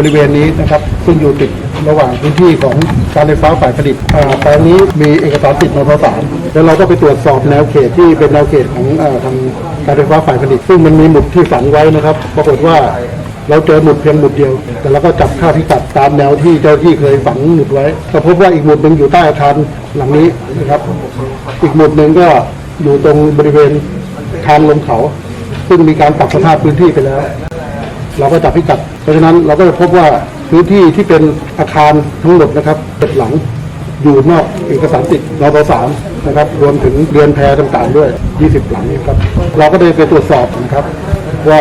บริเวณนี้นะครับซึ่งอยู่ติดระหว่างพื้นที่ของการไฟฟ้าฝ่ายผลิตแปลงนี้มีเอกสารสิทธิ์นทสามแล้วเราก็ไปตรวจสอบแนวเขตที่เป็นแนวเขตของอทางการไฟฟ้าฝ่ายผลิต ซึ่งมันมีหมุดที่ฝังไว้นะครับ ปรากฏว่าเราเจอหมุดเพียงหมุดเดียว แต่เราก็จับค่าพิกัดตามแนวที่เจ้าหน้าที่เคยฝังหมุดไว้ก็พบว่าอีกหมุดหนึ่งอยู่ใต้อาคารหลังนี้นะครับ อีกหมุดหนึ่งก็อยู่ตรงบริเวณทางลงเขา ซึ่งมีการปรับสภาพพื้นที่ไปแล้ว เราก็จับพิกัด เพราะฉะนั้นเราก็จะพบว่าพื้นที่ที่เป็นอาคารทั้งหมดนะครับเจ็ดหลังอยู่นอกเอกสารสิทธิ์นตสามนะครับ รวมถึงเรือนแพต่างๆด้วย 20 หลังนะครับ เราก็ได้ไปตรวจสอบนะครับ ว่า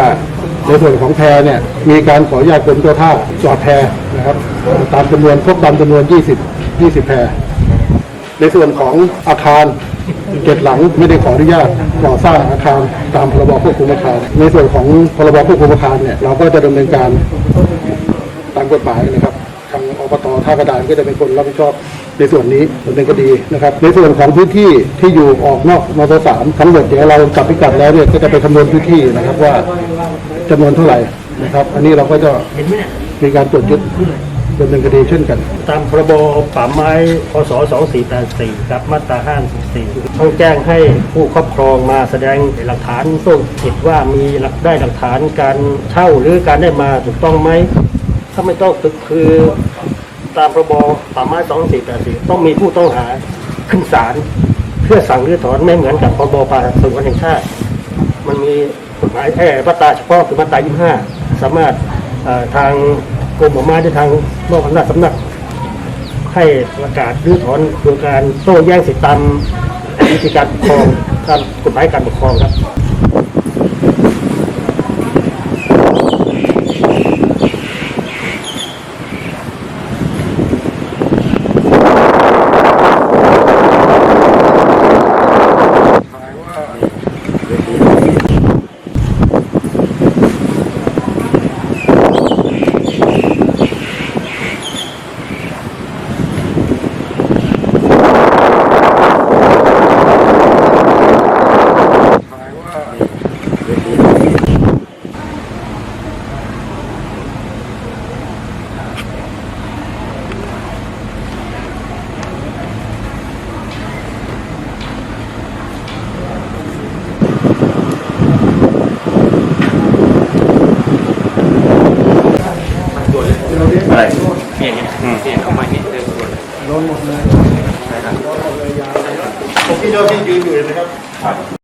ในส่วนของแพเนี่ยมีการขออนุญาตกรมเจ้าท่าจอดแพนะครับ ตามจำนวนครบตามจำนวน 20 20 แพ ในส่วนของอาคารเจ็ดหลังไม่ได้ขออนุญาต ก่อสร้างอาคารตามพรบควบคุมอาคาร ในส่วนของพรบควบคุมอาคารเนี่ยเราก็จะดำเนินการตามกฎหมายนะครับทางอบตท่ากระดานก็จะเป็นคนรับผิดชอบในส่วนนี้ดำเนินคดีนะครับ ในส่วนของพื้นที่ที่อยู่ออกนอกนทสามทั้งหมดเดี๋ยวเราจับพิกัดแล้วเนี่ยก็จะไปคำนวณพื้นที่นะครับว่าจำนวนเท่าไหร่นะครับ อันนี้เราก็จะมีการตรวจยึด ดำเนินคดีเช่นกัน ตามพรบป่าไม้พศ2484ครับมาตรา54ต้องแจ้งให้ผู้ครอบครองมาแสดงหลักฐานส่งผิดว่ามีหลักได้หลักฐานการเช่าหรือการได้มาถูกต้องไหมถ้าไม่ต้องคือตามพรบป่าไม้2484ต้องมีผู้ต้องหาขึ้นศาลเพื่อสั่งรื้อถอนไม่เหมือนกับพรบป่าสงวนแห่งชาติ มันมีกฎหมายแค่มาตราเฉพาะคือมาตรา25 สามารถทาง กรมป่าไม้ที่ทางมอบอำนาจสำนัก ให้ประกาศรื้อถอนโดยการโต้แย้งสิทธิตามวิธีการปกครองตามกฎหมายการปกครองครับ อะไรเนี่ยเนี่ยเนี่ยเข้ามาเนี่ยเดินสวนผมที่เจ้าที่ยืนอยู่เห็นไหมครับ